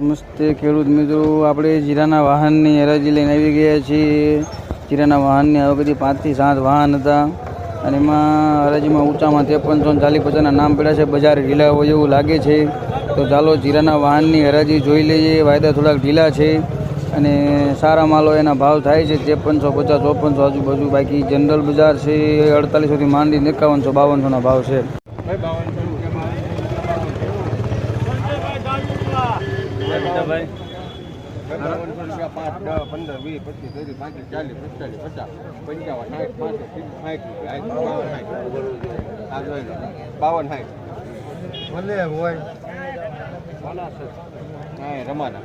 નમસ્તે ખેડૂત મિત્રો. આપણે જીરાના વાહનની હરાજી લઈને આવી ગયા છીએ. જીરાના વાહનની આ બધી પાંચથી સાત વાહન હતા. અને એમાં હરાજીમાં ઊંચામાં ત્રેપનસો ચાલીસ પચાસના નામ પડ્યા છે. બજાર ઢીલા હોય એવું લાગે છે. તો ચાલો જીરાના વાહનની હરાજી જોઈ લઈએ. વાયદા થોડાક ઢીલા છે. અને સારા માલો એના ભાવ થાય છે. ત્રેપનસો પચાસ ચોપનસો આજુબાજુ. બાકી જનરલ બજાર છે અડતાલીસોથી માંડી એકાવનસો, બાવનસોના ભાવ છે બાવનસો રૂપિયા પાંચ દસ પંદર વીસ પચીસ ત્રીસ પાંત્રીસ ચાલીસ પિસ્તાલીસ પચાસ પંચાવન સાઠ પાંસઠ સાઠ રૂપિયા. બાવન ભલે હોય. રમાના.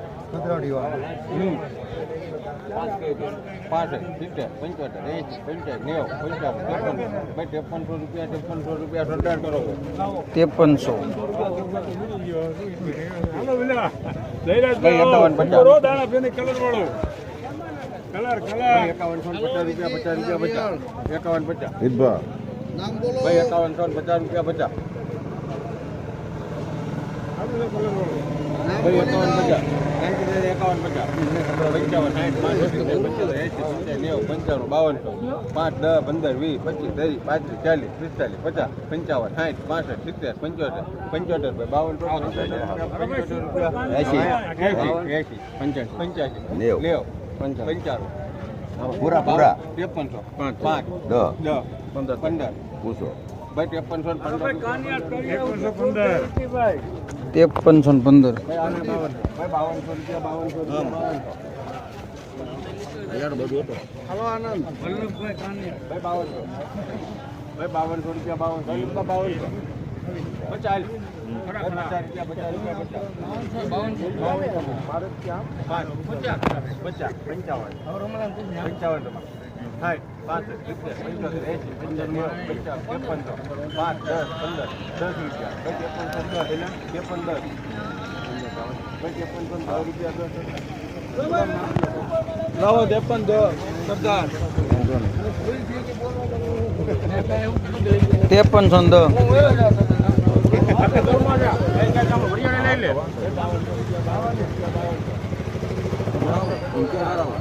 પાસઠ સિત્તેર પંચોતેર એંસી પંચાયત નેવું પંચાવન ત્રેપન. ભાઈ ત્રેપનસો રૂપિયા ત્રેપનસો રૂપિયા સરદાર કરો. ત્રેપનસો. પચાસ રૂપિયા રો એકાવન પેને કલર વાળો. કલર કલર 5150 રૂપિયા 50 રૂપિયા 50 પંચાણું બાવનસો પાંચ દસ પંદર વીસ પચીસ ત્રીસ પાંત્રીસ ચાલીસ પિસ્તાલીસ પચાસ પંચાવન સાઠ પાંસઠ સિત્તેર પંચોતેર પંચોતેર ભાઈ રૂપિયા એંસી એંસી પંચાસી પંચ્યાસી નેવું. પંચાણું પૂરા પૂરા ત્રેપનસો પાંચ પાંચ દસ પંદર પંદર પૂછો ભાઈ ત્રેપનસો પંદર. ત્રેપનસો પંદર. બાવનસો રૂપિયા બાવનસો હલો આનંદ. ભાઈ બાવનસો. ભાઈ બાવનસો રૂપિયા બાવનસો. રૂપિયા બાવનસો. પચાસ. પચાસ રૂપિયા પચાસ રૂપિયા પચાસ. બાવનસો ભારત ક્યાં પાંચ. પચાસ. પચાસ. પંચાવન. પંચાવન સાઠ પાંચ સિત્તેર પંચોતેર એંસી પંચાણું પચાસ ત્રેપનસો પાંચ દસ પંદર દસ રૂપિયા ભાઈ ત્રેપનસો પંદર એટલે ત્રેપન દસ. ભાઈ ત્રેપનસો પંદર રૂપિયા દસ લાવો ત્રેપન દસ સરદાર ત્રેપનસો ને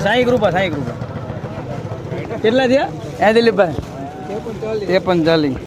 સાઈ ગ્રુપ સાઈ ગ્રુપ કેટલા થયા? એ દિલીપભાઈ. ત્રેપન ચાલીસ